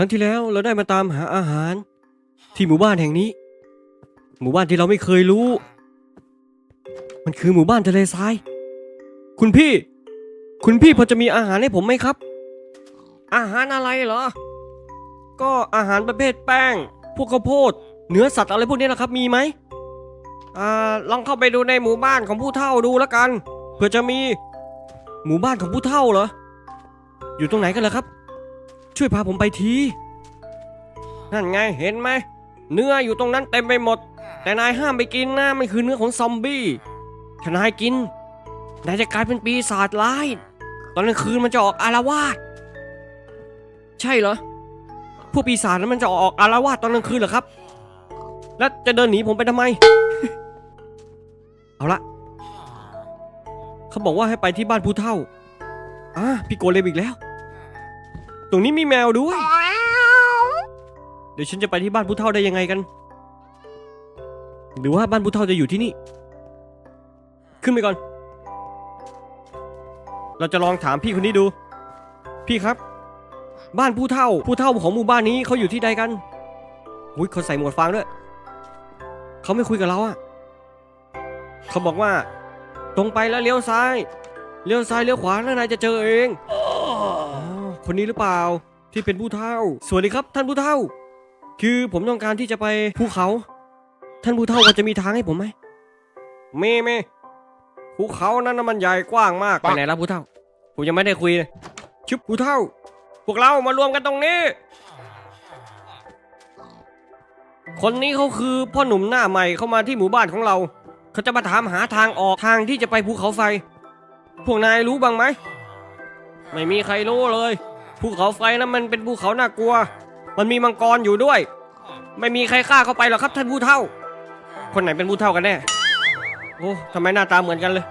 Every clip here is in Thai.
ครั้งที่แล้วเราได้มาตามหาอาหาร ที่หมู่บ้านแห่งนี้ หมู่บ้านที่เราไม่เคยรู้ มันคือหมู่บ้านทะเลทราย คุณพี่ คุณพี่พอจะมีอาหารให้ผมไหมครับ อาหารอะไรเหรอ ก็อาหารประเภทแป้ง พวกข้าวโพด เนื้อสัตว์อะไรพวกนี้นะครับ มีไหมอ่าลองเข้าไปดูในหมู่บ้านของผู้เฒ่าดูแล้วกันเผื่อจะมีหมู่บ้านของผู้เฒ่าเหรอ อยู่ตรงไหนกันเหรอครับ ช่วยพาผมไปที นั่นไงเห็นไหม เนื้ออยู่ตรงนั้นเต็มไปหมด แต่นายห้ามไปกินนะมันคือเนื้อของซอมบี้ ถ้านายกิน นายจะกลายเป็นปีศาจร้าย ตอนกลางคืนมันจะออกอารวาส ใช่เหรอ พวกปีศาจนั้นมันจะออกอารวาสตอนกลางคืนเหรอครับ แล้วจะเดินหนีผมไปทำไม เอาละเขาบอกว่าให้ไปที่บ้านผู้เฒ่าอะพี่โกเลมอีกแล้ว ตรงนี้มีแมวด้วย เดี๋ยวฉันจะไปที่บ้านผู้เฒ่าได้ยังไงกัน หรือว่าบ้านผู้เฒ่าจะอยู่ที่นี่ ขึ้นไปก่อน เราจะลองถามพี่คนนี้ดู พี่ครับ บ้านผู้เฒ่า ผู้เฒ่าของหมู่บ้านนี้เขาอยู่ที่ใดกันอุ้ยเขาใส่หมวกฟางด้วยเขาไม่คุยกับเราอะเขาบอกว่า ตรงไปแล้วเลี้ยวซ้าย เลี้ยวซ้ายเลี้ยวขวาแล้วนายจะเจอเองอ๋อ คนนี้หรือเปล่าที่เป็นผู้เฒ่า สวัสดีครับท่านผู้เฒ่า คือผมต้องการที่จะไปภูเขา ท่านผู้เฒ่าพอจะมีทางให้ผมไหมมีมีภูเขานั้นน่ะมันใหญ่กว้างมากไปไหนแล้วผู้เฒ่าผมยังไม่ได้คุยเลยชุบผู้เฒ่า พวกเรามารวมกันตรงนี้ คนนี้เขาคือพ่อหนุ่มหน้าใหม่เข้ามาที่หมู่บ้านของเรา เขาจะมาถามหาทางออกทางที่จะไปภูเขาไฟ พวกนายรู้บ้างไหม ไม่มีใครรู้เลย ภูเขาไฟนั้นมันเป็นภูเขาน่ากลัว มันมีมังกรอยู่ด้วย ไม่มีใครกล้าเข้าไปหรอกครับท่านผู้เฒ่า คนไหนเป็นผู้เฒ่ากันแน่ โอ้ทำไมหน้าตาเหมือนกันเลย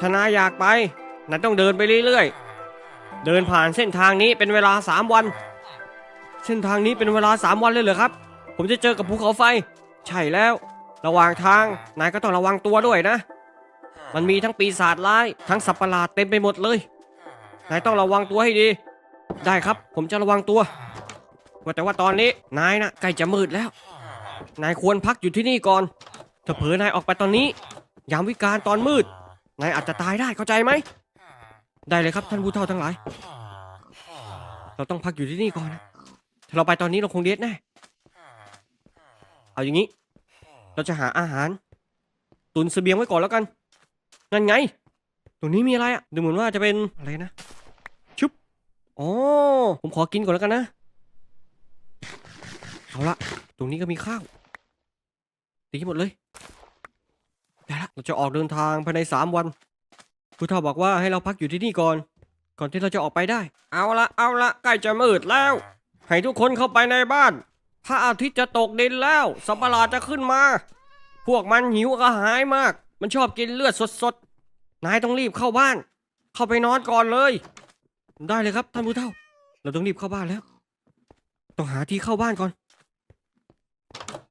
ถ้านาอยากไปนายต้องเดินไปเรื่อยๆ เดินผ่านเส้นทางนี้เป็นเวลาสามวัน เส้นทางนี้เป็นเวลาสามวันเลยเหรอครับ ผมจะเจอกับภูเขาไฟ ใช่แล้ว ระหว่างทางนายก็ต้องระวังตัวด้วยนะ มันมีทั้งปีศาจร้าย ทั้งสัตว์ประหลาดเต็มไปหมดเลย นายต้องระวังตัวให้ดี ได้ครับ ผมจะระวังตัว ว่าแต่ว่าตอนนี้นายนะใกล้จะมืดแล้ว นายควรพักอยู่ที่นี่ก่อน ถ้าเผลอนายออกไปตอนนี้ ยามวิกาลตอนมืด นายอาจจะตายได้เข้าใจไหม ได้เลยครับท่านผู้เฒ่าทั้งหลาย เราต้องพักอยู่ที่นี่ก่อนนะ ถ้าเราไปตอนนี้เราคงเด็ดแน่ เอาอย่างนี้ เราจะหาอาหาร ตุนเสบียงไว้ก่อนแล้วกัน นั่นไง ตรงนี้มีอะไรอะดูเหมือนว่าจะเป็นอะไรนะ อ๋อ ผมขอกินก่อนแล้วกันนะ เอาละ ตรงนี้ก็มีข้าว ตีหมดเลยได้ละเราจะออกเดินทางภายในสามวันผู้เฒ่าบอกว่าให้เราพักอยู่ที่นี่ก่อน ก่อนที่เราจะออกไปได้ เอาละเอาละใกล้จะมืดแล้ว ให้ทุกคนเข้าไปในบ้าน พระอาทิตย์จะตกดินแล้ว สัประหลาจะขึ้นมา พวกมันหิวกระหายมาก มันชอบกินเลือดสดๆ นายต้องรีบเข้าบ้าน เข้าไปนอนก่อนเลย ได้เลยครับท่านผู้เฒ่า เราต้องรีบเข้าบ้านแล้ว ต้องหาที่เข้าบ้านก่อน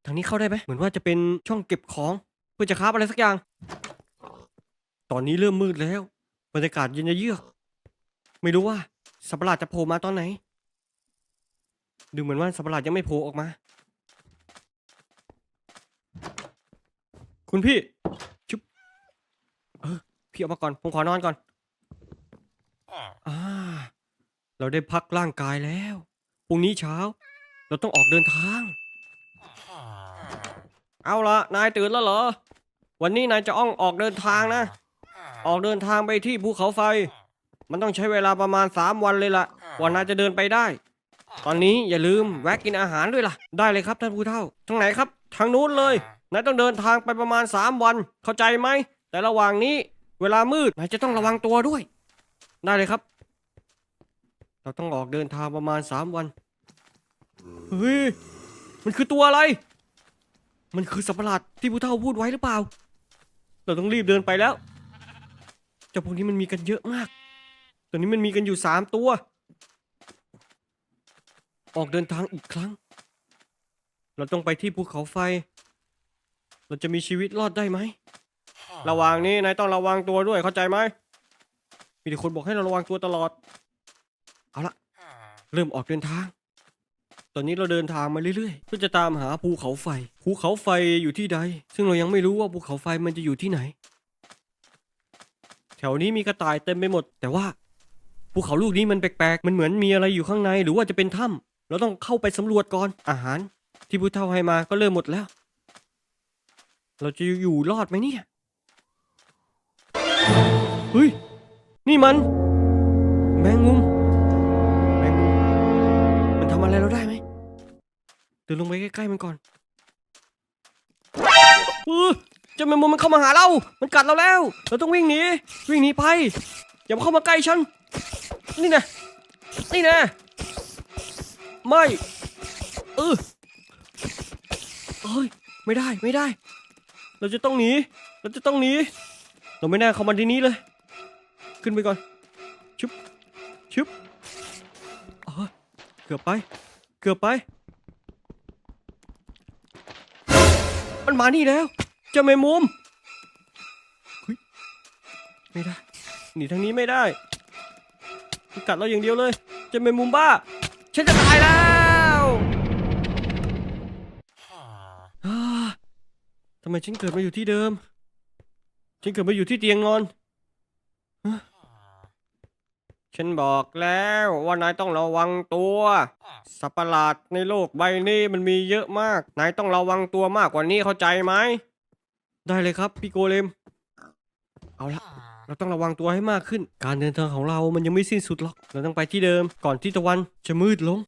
ทางนี้เข้าได้ไหมเหมือนว่าจะเป็นช่องเก็บของ เพื่อจะค้าบอะไรสักอย่าง ตอนนี้เริ่มมืดแล้ว บรรยากาศเย็นเยือก ไม่รู้ว่าสัปะหลาดจะโผล่มาตอนไหน ดูเหมือนว่าสัปะหลาดยังไม่โผล่ออกมา คุณพี่ชุบเออพี่ออกมาก่อน ผมขอนอนก่อน อ่า เราได้พักร่างกายแล้ว พรุ่งนี้เช้า เราต้องออกเดินทาง เอาละนายตื่นแล้วเหรอ วันนี้นายจะอ้องออกเดินทางนะ ออกเดินทางไปที่ภูเขาไฟ มันต้องใช้เวลาประมาณสามวันเลยล่ะกว่านายจะเดินไปได้ ตอนนี้อย่าลืมแวะกินอาหารด้วยล่ะ ได้เลยครับท่านผู้เฒ่า ทางไหนครับ ทางนู้นเลย นายต้องเดินทางไปประมาณสามวัน เข้าใจไหม แต่ระหว่างนี้ เวลามืดนายจะต้องระวังตัวด้วย ได้เลยครับ เราต้องออกเดินทางประมาณสามวัน เฮ้ย มันคือตัวอะไร มันคือสัตว์ประหลาดที่ผู้เฒ่าพูดไว้หรือเปล่า เราต้องรีบเดินไปแล้ว เจ้าพวกนี้มันมีกันเยอะมาก ตอนนี้มันมีกันอยู่สามตัว ออกเดินทางอีกครั้ง เราต้องไปที่ภูเขาไฟ เราจะมีชีวิตรอดได้ไหม ระหว่างนี้นายต้องระวังตัวด้วยเข้าใจไหม มีแต่คนบอกให้เราระวังตัวตลอด เอาละเริ่มออกเดินทาง ตอนนี้เราเดินทางมาเรื่อยๆเพื่อจะตามหาภูเขาไฟ ภูเขาไฟอยู่ที่ใด ซึ่งเรายังไม่รู้ว่าภูเขาไฟมันจะอยู่ที่ไหน แถวนี้มีกระต่ายเต็มไปหมด แต่ว่าภูเขาลูกนี้มันแปลกๆ มันเหมือนมีอะไรอยู่ข้างใน หรือว่าจะเป็นถ้ำเราต้องเข้าไปสำรวจก่อน อาหาร ที่ผู้เฒ่าให้มาก็เริ่มหมดแล้ว เราจะอยู่รอดไหมเนี่ย เฮ้ย นี่มัน แมงมุม แมงมุม มันทำอะไรเราได้ไหมเดินลงไปใกล้ๆมันก่อนเออเจ้าแมงมุมมันเข้ามาหาเรา มันกัดเราแล้ว เราต้องวิ่งหนี วิ่งหนีไป อย่ามาเข้ามาใกล้ฉัน นี่นะ นี่นะ ไม่ เออเอ้ย ไม่ได้ ไม่ได้ เราจะต้องหนี เราจะต้องหนี เราไม่น่าเข้ามาที่นี้เลย ขึ้นไปก่อน ชุบ ชุบเกือบไป เกือบไป มันมานี่แล้วจะแมงมุมไม่ได้ หนีทางนี้ไม่ได้กัดเราอย่างเดียวเลย จะแมงมุมบ้า ฉันจะตายแล้วทำไมฉันเกิดมาอยู่ที่เดิม ฉันเกิดมาอยู่ที่เตียงนอนฮะ ฉันบอกแล้วว่านายต้องระวังตัว สัตว์ประหลาดในโลกใบนี้มันมีเยอะมาก นายต้องระวังตัวมากกว่านี้เข้าใจไหม ได้เลยครับพี่โกเลม เอาละ เราต้องระวังตัวให้มากขึ้น การเดินทางของเรามันยังไม่สิ้นสุดหรอก เราต้องไปที่เดิมก่อนที่ตะวันจะมืดลง